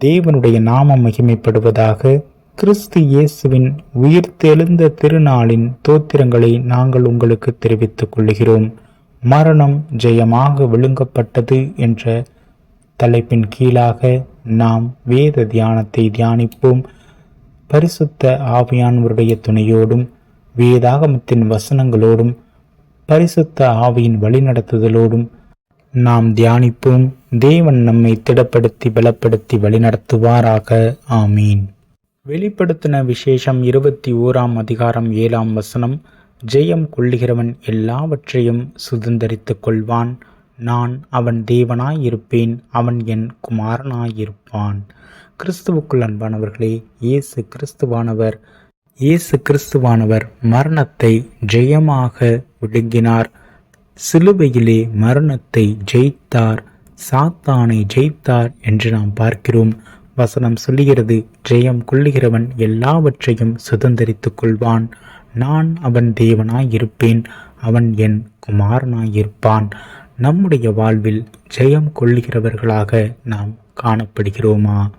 தேவனுடைய நாமம் மகிமைப்படுவதாக கிறிஸ்து இயேசுவின் உயிர்த்தெழுந்த திருநாளின் தோத்திரங்களை நாங்கள் உங்களுக்கு தெரிவித்துக் கொள்கிறோம் மரணம் ஜெயமாக விழுங்கப்பட்டது என்ற தலைப்பின் கீழாக நாம் வேத தியானத்தை தியானிப்போம். பரிசுத்த ஆவியானவருடைய துணையோடும் வேதாகமத்தின் வசனங்களோடும் பரிசுத்த ஆவியின் வழிநடத்துதலோடும் நாம் தியானிப்போம். தேவன் நம்மை திடப்படுத்தி பலப்படுத்தி வழிநடத்துவாராக. ஆமீன். வெளிப்படுத்தின விசேஷம் இருபத்தி ஓராம் அதிகாரம் ஏழாம் வசனம். ஜெயம் கொள்ளுகிறவன் எல்லாவற்றையும் சுதந்தரித்துக் கொள்வான். நான் அவன் தேவனாயிருப்பேன் அவன் என் குமாரனாயிருப்பான். கிறிஸ்துவுக்குள் அன்பானவர்களே இயேசு கிறிஸ்துவானவர். இயேசு கிறிஸ்துவானவர் மரணத்தை ஜெயமாக விழுங்கினார். சிலுவையிலே மரணத்தை ஜெயித்தார் சாத்தானை ஜெயித்தார் என்று நாம் பார்க்கிறோம். வசனம் சொல்லுகிறது ஜெயம் கொள்ளுகிறவன் எல்லாவற்றையும் சுதந்திரித்துக் கொள்வான். நான் அவன் தேவனாய் இருப்பேன் அவன் என் குமாரனாயிருப்பான். நம்முடைய வாழ்வில் ஜெயம் கொள்ளுகிறவர்களாக நாம் காணப்படுகிறோமா?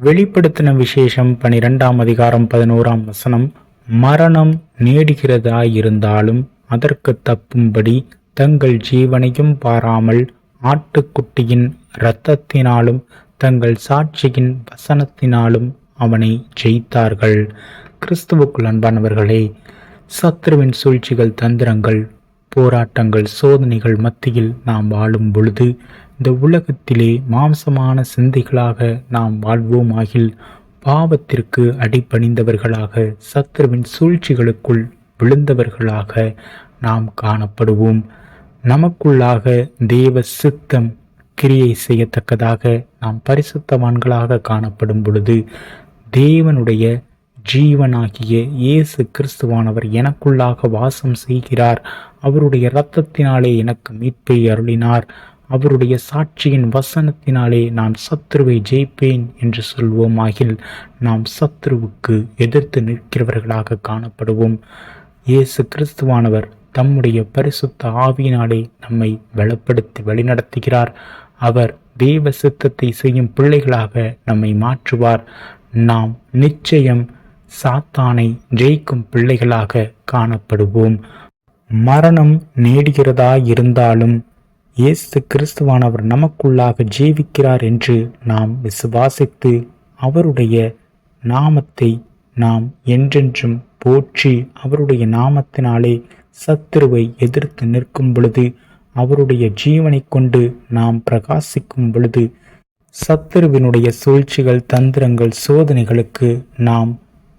வெளிப்படுத்தின விசேஷம் பனிரெண்டாம் அதிகாரம் பதினோராம் வசனம் மரணம் நேடுகிறதாயிருந்தாலும் அதற்கு தப்பும்படி தங்கள் ஜீவனையும் பாராமல் ஆட்டுக்குட்டியின் இரத்தத்தினாலும் தங்கள் சாட்சியின் வசனத்தினாலும் அவனை ஜெயித்தார்கள். கிறிஸ்துவுக்குள் அன்பானவர்களே சத்ருவின் சூழ்ச்சிகள் தந்திரங்கள் போராட்டங்கள் சோதனைகள் மத்தியில் நாம் வாழும் பொழுது இந்த உலகத்திலே மாம்சமான சிந்தைகளாக நாம் வாழ்வோமாகில் பாவத்திற்கு அடிபணிந்தவர்களாக சத்ருவின் சூழ்ச்சிகளுக்குள் விழுந்தவர்களாக நாம் காணப்படுவோம். நமக்குள்ளாக தேவ சித்தம் கிரியை செய்யத்தக்கதாக நாம் பரிசுத்தவான்களாக காணப்படும் பொழுது தேவனுடைய ஜீவனாகிய இயேசு கிறிஸ்துவானவர் எனக்குள்ளாக வாசம் செய்கிறார். அவருடைய இரத்தத்தினாலே எனக்கு மீட்பை அருளினார். அவருடைய சாட்சியின் வசனத்தினாலே நான் சத்ருவை ஜெயிப்பேன் என்று சொல்வோமாகில் நாம் சத்ருவுக்கு எதிர்த்து நிற்கிறவர்களாக காணப்படுவோம். இயேசு கிறிஸ்துவானவர் தம்முடைய பரிசுத்த ஆவியினாலே நம்மை பலப்படுத்தி வழிநடத்துகிறார். அவர் தெய்வ சித்தத்தை செய்யும் பிள்ளைகளாக நம்மை மாற்றுவார். நாம் நிச்சயம் சாத்தானை ஜெயிக்கும் பிள்ளைகளாக காணப்படுவோம். மரணம் நேடுகிறதா இருந்தாலும் இயேசு கிறிஸ்துவானவர் நமக்குள்ளாக ஜீவிக்கிறார் என்று நாம் விசுவாசித்து அவருடைய நாமத்தை நாம் என்றென்றும் போற்றி அவருடைய நாமத்தினாலே சத்துருவை எதிர்த்து நிற்கும் பொழுது அவருடைய ஜீவனை கொண்டு நாம் பிரகாசிக்கும் பொழுது சத்துருவினுடைய சூழ்ச்சிகள் தந்திரங்கள் சோதனைகளுக்கு நாம்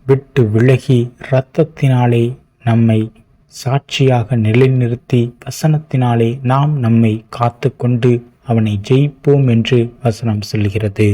விட்டு விலகி இரத்தத்தினாலே நம்மை சாட்சியாக நிலைநிறுத்தி வசனத்தினாலே நாம் நம்மை காத்து கொண்டு அவனை ஜெயிப்போம் என்று வசனம் சொல்கிறது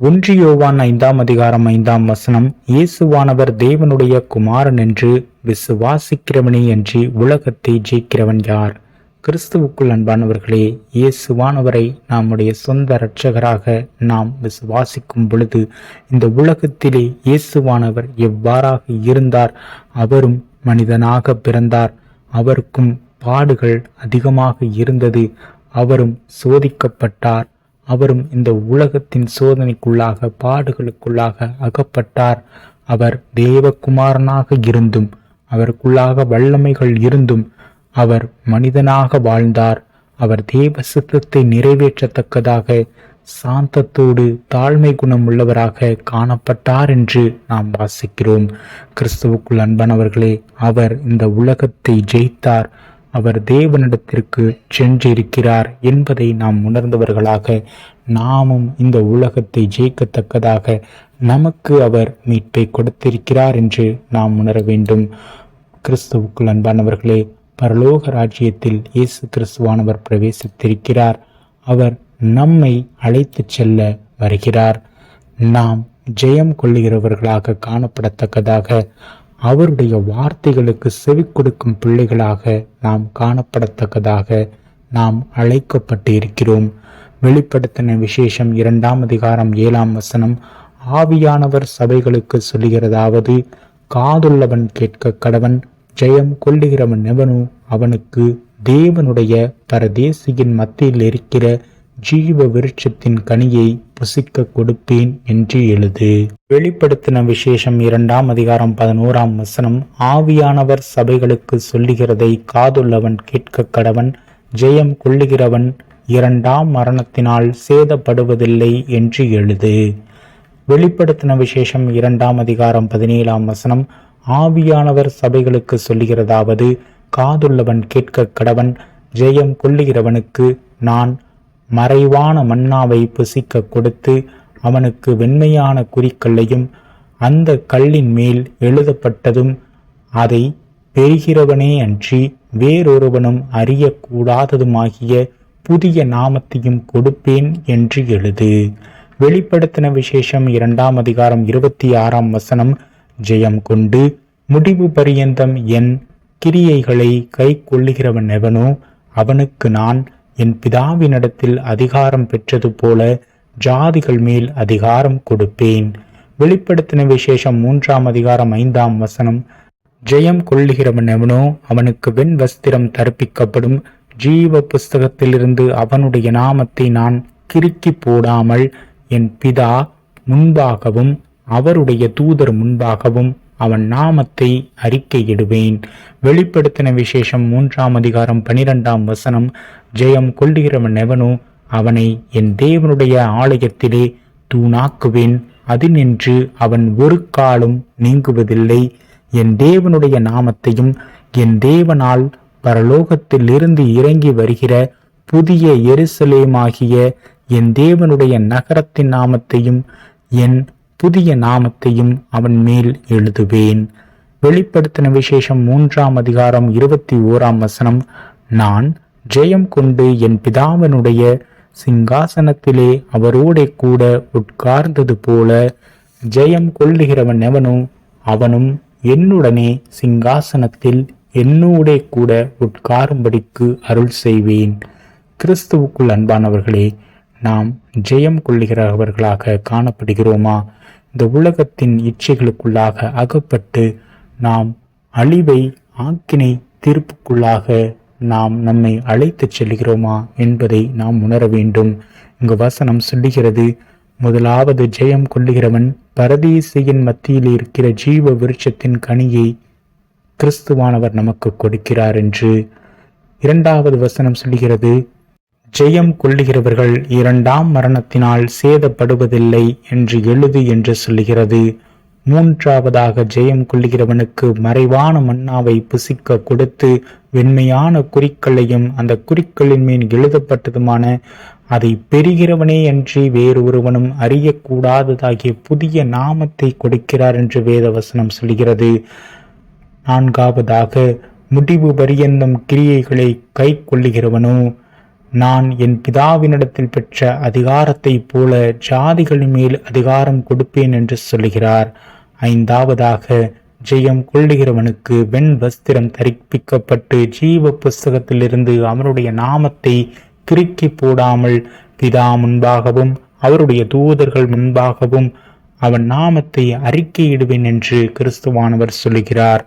ஒன்றியோவான் ஐந்தாம் அதிகாரம் ஐந்தாம் வசனம் இயேசுவானவர் தேவனுடைய குமாரன் என்று விசுவாசிக்கிறவனே என்று உலகத்தை ஜெயிக்கிறவன் யார்? கிறிஸ்துவுக்குள் அன்பானவர்களே இயேசுவானவரை நம்முடைய சொந்த இரட்சகராக நாம் விசுவாசிக்கும் பொழுது இந்த உலகத்திலே இயேசுவானவர் எவ்வாறாக இருந்தார்? அவரும் மனிதனாக பிறந்தார். அவருக்கும் பாடுகள் அதிகமாக இருந்தது. அவரும் சோதிக்கப்பட்டார். அவரும் இந்த உலகத்தின் சோதனைக்குள்ளாக பாடுகளுக்குள்ளாக அகப்பட்டார். அவர் தேவகுமாரனாக இருந்தும் அவருக்குள்ளாக வல்லமைகள் இருந்தும் அவர் மனிதனாக வாழ்ந்தார். அவர் தேவ சித்தத்தை நிறைவேற்றத்தக்கதாக சாந்தத்தோடு தாழ்மை குணம் உள்ளவராக காணப்பட்டார் என்று நாம் வாசிக்கிறோம். கிறிஸ்துவுக்குள் அன்பானவர்களே அவர் இந்த உலகத்தை ஜெயித்தார். அவர் தேவனிடத்திற்கு சென்றிருக்கிறார் என்பதை நாம் உணர்ந்தவர்களாக நாமும் இந்த உலகத்தை ஜெயிக்கத்தக்கதாக நமக்கு அவர் மீட்பை கொடுத்திருக்கிறார் என்று நாம் உணர வேண்டும். கிறிஸ்துவுக்குள் அன்பானவர்களே பரலோக ராஜ்யத்தில் இயேசு கிறிஸ்துவானவர் பிரவேசித்திருக்கிறார். அவர் நம்மை அழைத்து செல்ல வருகிறார். நாம் ஜெயம் கொள்ளுகிறவர்களாக காணப்படத்தக்கதாக அவருடைய வார்த்தைகளுக்கு செவி கொடுக்கும் பிள்ளைகளாக நாம் காணப்படத்தக்கதாக நாம் அழைக்கப்பட்டு இருக்கிறோம் வெளிப்படுத்தின விசேஷம் இரண்டாம் அதிகாரம் ஏழாம் வசனம் ஆவியானவர் சபைகளுக்கு சொல்லுகிறதாவது காதுள்ளவன் கேட்க கடவன் ஜெயம் கொள்ளுகிறவன் எவனோ அவனுக்கு தேவனுடைய பரதேசியின் மத்தியில் இருக்கிற ஜீவ விருட்சத்தின் கனியை புசிக்க கொடுப்பேன் என்று எழுது. வெளிப்படுத்தின விசேஷம் இரண்டாம் அதிகாரம் பதினோராம் வசனம். ஆவியானவர் சபைகளுக்கு சொல்லுகிறதை காதுள்ளவன் கேட்க கடவன் ஜெயம் கொள்ளுகிறவன் இரண்டாம் மரணத்தினால் சேதப்படுவதில்லை என்று எழுது. வெளிப்படுத்தின விசேஷம் இரண்டாம் அதிகாரம் பதினேழாம் வசனம். ஆவியானவர் சபைகளுக்கு சொல்லுகிறதாவது காதுள்ளவன் கேட்க கடவன் ஜெயம் கொள்ளுகிறவனுக்கு நான் மறைவான மன்னாவை புசிக்க கொடுத்து அவனுக்கு வெண்மையான குறிக்கல்லையும் அந்த கல்லின் மேல் எழுதப்பட்டதும் அதை பெறுகிறவனே அன்றி வேறொருவனும் அறியக்கூடாததுமாகிய புதிய நாமத்தையும் கொடுப்பேன் என்று எழுது. வெளிப்படுத்தின விசேஷம் இரண்டாம் அதிகாரம் இருபத்தி ஆறாம் வசனம். ஜெயம் கொண்டு முடிவு பரியந்தம் என் கிரியைகளை கை கொள்ளுகிறவன் எவனோ அவனுக்கு நான் என் பிதாவினிடத்தில் அதிகாரம் பெற்றது போல ஜாதிகள் மேல் அதிகாரம் கொடுப்பேன். வெளிப்படுத்தின விசேஷம் மூன்றாம் அதிகாரம் ஐந்தாம் வசனம். ஜெயம் கொள்ளுகிறவன் எவனோ அவனுக்கு வெண் வஸ்திரம் தர்ப்பிக்கப்படும். ஜீவ புஸ்தகத்திலிருந்து அவனுடைய நாமத்தை நான் கிறுக்கி போடாமல் என் பிதா முன்பாகவும் அவருடைய தூதர் முன்பாகவும் அவன் நாமத்தை அறிக்கையிடுவேன். வெளிப்படுத்தின விசேஷம் மூன்றாம் அதிகாரம் பனிரெண்டாம் வசனம். ஜெயம் கொள்ளுகிறவன் எவனோ அவனை என் தேவனுடைய ஆலயத்திலே தூணாக்குவேன். நின்று அவன் ஒரு காலும் நீங்குவதில்லை. என் தேவனுடைய நாமத்தையும் என் தேவனால் பரலோகத்தில் இருந்து இறங்கி வருகிற புதிய எருசலேமாகிய என் தேவனுடைய நகரத்தின் நாமத்தையும் என் புதிய நாமத்தையும் அவன் மேல் எழுதுவேன். வெளிப்படுத்தின விசேஷம் மூன்றாம் அதிகாரம் இருபத்தி ஓராம் வசனம். நான் ஜெயம் கொண்டு என் பிதாவனுடைய சிங்காசனத்திலே அவரோட கூட உட்கார்ந்தது போல ஜெயம் கொள்ளுகிறவன் எவனும் அவனும் என்னுடனே சிங்காசனத்தில் என்னோட கூட உட்காரும்படிக்கு அருள் செய்வேன். கிறிஸ்துவுக்குள் அன்பானவர்களே நாம் ஜெயம் கொள்ளுகிறவர்களாக காணப்படுகிறோமா? இந்த உலகத்தின் இச்சைகளுக்குள்ளாக அகப்பட்டு நாம் அழிவை ஆக்கினை தீர்ப்புக்குள்ளாக நாம் நம்மை அழைத்துச் செல்கிறோமா என்பதை நாம் உணர வேண்டும். இங்கு வசனம் சொல்லுகிறது முதலாவது ஜெயம் கொள்ளுகிறவன் பரதீசையின் மத்தியில் இருக்கிற ஜீவ விருட்சத்தின் கனியை கிறிஸ்துவானவர் நமக்கு கொடுக்கிறார் என்று இரண்டாவது வசனம் சொல்லுகிறது ஜெயம் கொள்ளுகிறவர்கள் இரண்டாம் மரணத்தினால் சேதப்படுவதில்லை என்று எழுது என்று சொல்லுகிறது. மூன்றாவதாக ஜெயம் கொள்ளுகிறவனுக்கு மறைவான மன்னாவை புசிக்க கொடுத்து வெண்மையான குறிக்களையும் அந்த குறிக்களின் மீன் எழுதப்பட்டதுமான அதை பெறுகிறவனே அன்றி வேறொருவனும் அறியக்கூடாததாகிய புதிய நாமத்தை கொடுக்கிறார் என்று வேதவசனம் சொல்கிறது நான்காவதாக முடிவு பரியந்தம் கிரியைகளை கை கொள்ளுகிறவனோ நான் என் பிதாவினிடத்தில் பெற்ற அதிகாரத்தைப் போல ஜாதிகளின் மேல் அதிகாரம் கொடுப்பேன் என்று சொல்லுகிறார். ஐந்தாவதாக ஜெயம் கொள்ளுகிறவனுக்கு வெண் வஸ்திரம் தரிப்பிக்கப்பட்டு ஜீவ புஸ்தகத்திலிருந்து அவனுடைய நாமத்தை கிறுக்கி போடாமல் பிதா முன்பாகவும் அவருடைய தூதர்கள் முன்பாகவும் அவன் நாமத்தை அறிக்கையிடுவேன் என்று கிறிஸ்துவானவர் சொல்லுகிறார்.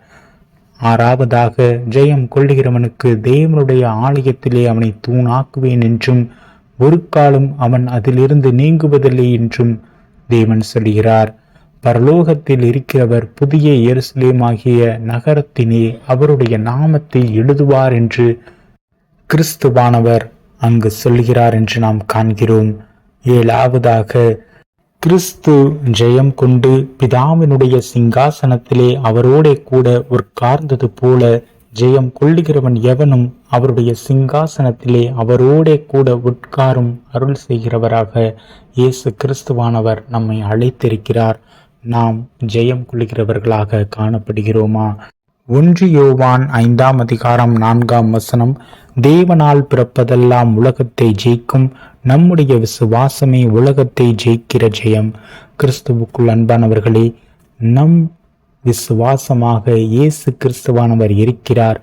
ஆறாவதாக ஜெயம் கொள்ளுகிறவனுக்கு தேவனுடைய ஆலயத்திலே அவனை தூணாக்குவேன் என்றும் ஒரு காலம் அவன் அதிலிருந்து நீங்குவதில்லை என்றும் தேவன் சொல்கிறார் பரலோகத்தில் இருக்கிறவர் புதிய எருசலேமாகிய நகரத்தினே அவருடைய நாமத்தை எழுதுவார் என்று கிறிஸ்துவானவர் அங்கு சொல்கிறார் என்று நாம் காண்கிறோம். ஏழாவதாக கிறிஸ்து ஜெயம் கொண்டு பிதாவினுடைய சிங்காசனத்திலே அவரோட கூட உட்கார்ந்தது போல ஜெயம் கொள்ளுகிறவன் எவனும் அவருடைய சிங்காசனத்திலே அவரோட கூட உட்காரும் அருள் செய்கிறவராக இயேசு கிறிஸ்துவானவர் நம்மை அழைத்திருக்கிறார். நாம் ஜெயம் கொள்ளுகிறவர்களாக காணப்படுகிறோமா? ஒன்று யோவான் ஐந்தாம் அதிகாரம் நான்காம் வசனம் தேவனால் பிறப்பதெல்லாம் உலகத்தை ஜெயிக்கும் நம்முடைய விசுவாசமே உலகத்தை ஜெயிக்கிற ஜெயம். கிறிஸ்துவுக்குள் அன்பானவர்களே நம் விசுவாசமாக இயேசு கிறிஸ்துவானவர் இருக்கிறார்.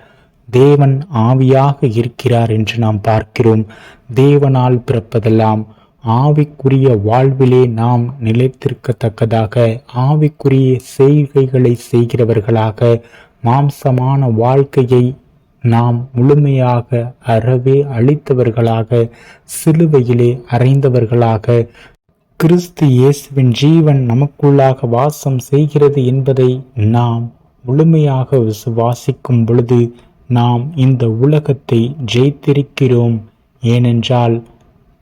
தேவன் ஆவியாக இருக்கிறார் என்று நாம் பார்க்கிறோம். தேவனால் பிறப்பதெல்லாம் ஆவிக்குரிய வாழ்விலே நாம் நிலைத்திருக்கத்தக்கதாக ஆவிக்குரிய செய்கைகளை செய்கிறவர்களாக மாம்சமான வாழ்க்கையை நாம் முழுமையாக அறவே அழித்தவர்களாக சிலுவையிலே அறைந்தவர்களாக கிறிஸ்து இயேசுவின் ஜீவன் நமக்குள்ளாக வாசம் செய்கிறது என்பதை நாம் முழுமையாக விசுவாசிக்கும் பொழுது நாம் இந்த உலகத்தை ஜெயித்திருக்கிறோம். ஏனென்றால்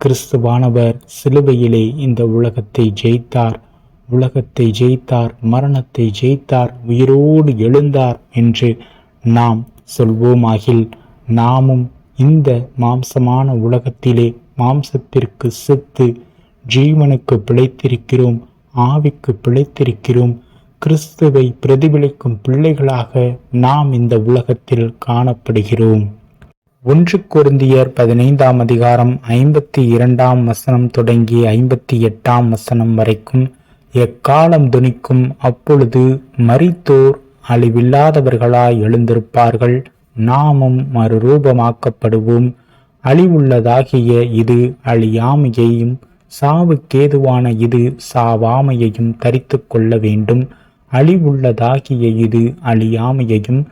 கிறிஸ்துவானவர் சிலுவையிலே இந்த உலகத்தை ஜெயித்தார். உலகத்தை ஜெயித்தார் மரணத்தை ஜெயித்தார் உயிரோடு எழுந்தார் என்று நாம் சொல்வோமாகில் நாமும் இந்த மாம்சமான உலகத்திலே மாம்சத்திற்கு செத்து ஜீவனுக்கு பிழைத்திருக்கிறோம் ஆவிக்கு பிழைத்திருக்கிறோம் கிறிஸ்துவை பிரதிபலிக்கும் பிள்ளைகளாக நாம் இந்த உலகத்தில் காணப்படுகிறோம். ஒன்று குருந்தியர் பதினைந்தாம் அதிகாரம் ஐம்பத்தி இரண்டாம் வசனம் தொடங்கி ஐம்பத்தி எட்டாம் வசனம் வரைக்கும் எக்காலம் துணிக்கும் அப்பொழுது மரித்தோர் அழிவில்லாதவர்களாய் எழுந்திருப்பார்கள். நாமும் மறுரூபமாக்கப்படுவோம். அழிவுள்ளதாகிய இது அழியாமையையும் சாவுக்கேதுவான இது சாவாமையையும் தரித்து கொள்ள வேண்டும். அழிவுள்ளதாகிய இது அழியாமையையும்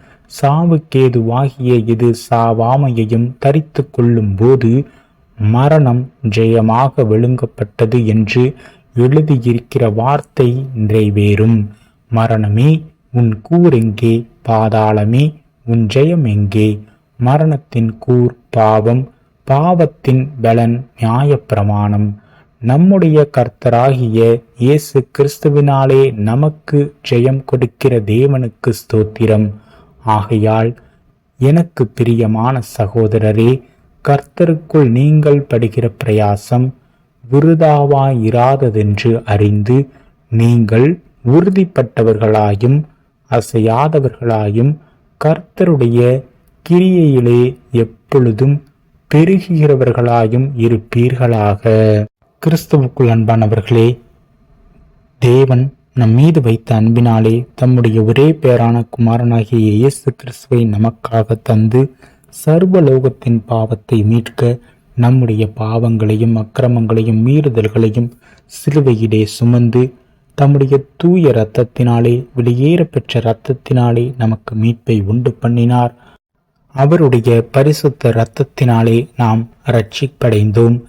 சாவுக்கேதுவாகிய இது சாவாமையையும் தரித்து கொள்ளும் போது மரணம் ஜெயமாக விழுங்கப்பட்டது என்று எழுதியிருக்கிற வார்த்தை நிறைவேறும். மரணமே உன் கூர் எங்கே பாதாளமே உன் ஜெயம் எங்கே மரணத்தின் கூர் பாவம் பாவத்தின் பலன் நியாயப்பிரமாணம். நம்முடைய கர்த்தராகிய இயேசு கிறிஸ்துவினாலே நமக்கு ஜெயம் கொடுக்கிற தேவனுக்கு ஸ்தோத்திரம். ஆகையால் எனக்கு பிரியமான சகோதரரே கர்த்தருக்குள் நீங்கள் படுகிற பிரயாசம் விருதாவாயிராததென்று அறிந்து நீங்கள் உறுதிப்பட்டவர்களாயும் அசையாதவர்களாயும் கர்த்தருடைய கிரியையிலே எப்பொழுதும் பெருகுகிறவர்களாயும் இருப்பீர்களாக. கிறிஸ்துவுக்குள் அன்பானவர்களே தேவன் நம் மீது வைத்த அன்பினாலே தம்முடைய ஒரே பேரான குமாரனாகிய இயேசு கிறிஸ்துவை நமக்காக தந்து சர்வலோகத்தின் பாவத்தை மீட்க நம்முடைய பாவங்களையும் அக்கிரமங்களையும் மீறுதல்களையும் சிலுவையிலே சுமந்து தம்முடைய தூய இரத்தத்தினாலே வெளியேற பெற்ற இரத்தத்தினாலே நமக்கு மீட்பை உண்டு பண்ணினார். அவருடைய பரிசுத்த இரத்தத்தினாலே நாம் ரட்சிப்படைந்தோம்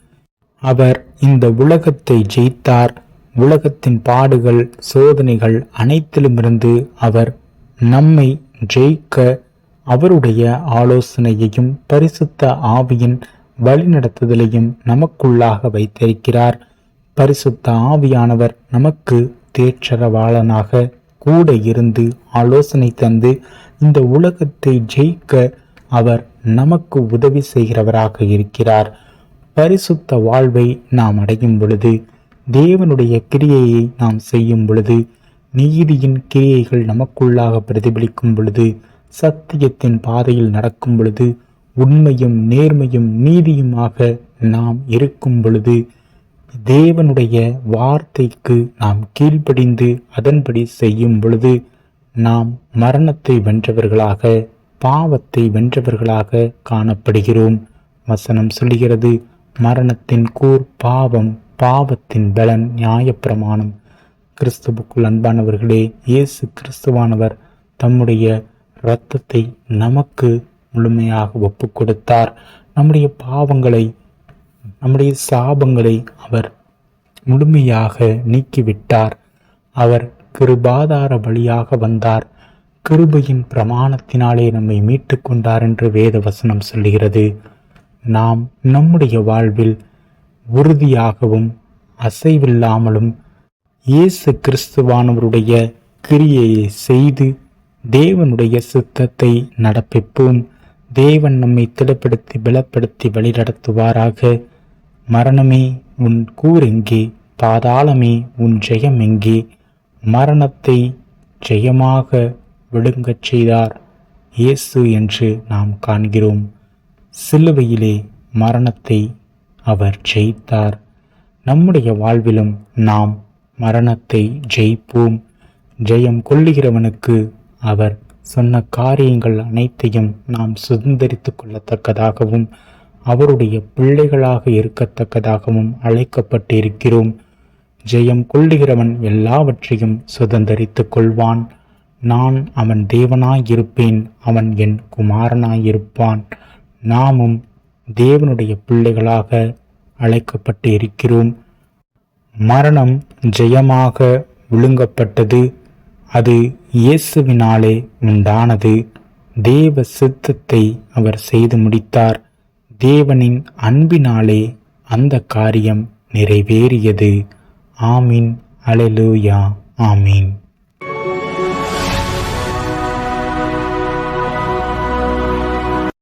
அவர் இந்த உலகத்தை ஜெயித்தார். உலகத்தின் பாடுகள் சோதனைகள் அனைத்திலுமிருந்து அவர் நம்மை ஜெயிக்க அவருடைய ஆலோசனையையும் பரிசுத்த ஆவியின் வழிநடத்துதலையும் நமக்குள்ளாக வைத்திருக்கிறார். பரிசுத்த ஆவியானவர் நமக்கு தேற்றரவாளனாக கூட இருந்து ஆலோசனை தந்து இந்த உலகத்தை ஜெயிக்க அவர் நமக்கு உதவி செய்கிறவராக இருக்கிறார். பரிசுத்த வாழ்வை நாம் அடையும் பொழுது தேவனுடைய கிரியையை நாம் செய்யும் பொழுது நீதியின் கிரியைகள் நமக்குள்ளாக பிரதிபலிக்கும் பொழுது சத்தியத்தின் பாதையில் நடக்கும் பொழுது உண்மையும் நேர்மையும் நீதியுமாக நாம் இருக்கும் பொழுது தேவனுடைய வார்த்தைக்கு நாம் கீழ்ப்படிந்து அதன்படி செய்யும் பொழுது நாம் மரணத்தை வென்றவர்களாக பாவத்தை வென்றவர்களாக காணப்படுகிறோம். வசனம் சொல்கிறது மரணத்தின் கூர் பாவம் பாவத்தின் பலன் நியாயப்பிரமாணம். கிறிஸ்துவுக்குள் அன்பானவர்களே இயேசு கிறிஸ்துவானவர் தம்முடைய இரத்தத்தை நமக்கு முழுமையாக ஒப்பு கொடுத்தார் நம்முடைய பாவங்களை நம்முடைய சாபங்களை அவர் முழுமையாக நீக்கிவிட்டார். அவர் கிருபாதார வழியாக வந்தார். கிருபையின் பிரமாணத்தினாலே நம்மை மீட்டு கொண்டார் என்று வேத வசனம் சொல்லுகிறது. நாம் நம்முடைய வாழ்வில் உறுதியாகவும் அசைவில்லாமலும் இயேசு கிறிஸ்துவானவருடைய கிரியையை செய்து தேவனுடைய சித்தத்தை நடப்பிப்போம். தேவன் நம்மை திடப்படுத்தி பலப்படுத்தி வழிநடத்துவாராக. மரணமே உன் கூறெங்கே பாதாளமே உன் ஜெயம் எங்கே மரணத்தை ஜெயமாக விழுங்கச் செய்தார் இயேசு என்று நாம் காண்கிறோம். சிலுவையிலே மரணத்தை அவர் ஜெயித்தார். நம்முடைய வாழ்விலும் நாம் மரணத்தை ஜெயிப்போம். ஜெயம் கொள்ளுகிறவனுக்கு அவர் சொன்ன காரியங்கள் அனைத்தையும் நாம் சுதந்திரித்து கொள்ளத்தக்கதாகவும் அவருடைய பிள்ளைகளாக இருக்கத்தக்கதாகவும் அழைக்கப்பட்டிருக்கிறோம். ஜெயம் கொள்ளுகிறவன் எல்லாவற்றையும் சுதந்திரித்துக் கொள்வான். நான் அவன் தேவனாயிருப்பேன் அவன் என் குமாரனாயிருப்பான். நாமும் தேவனுடைய பிள்ளைகளாக அழைக்கப்பட்டு இருக்கிறோம் மரணம் ஜெயமாக விழுங்கப்பட்டது. அது இயேசுவினாலே உண்டானது. தேவ சித்தத்தை அவர் செய்து முடித்தார். தேவனின் அன்பினாலே அந்த காரியம் நிறைவேறியது. ஆமீன். அலெலூயா ஆமீன்.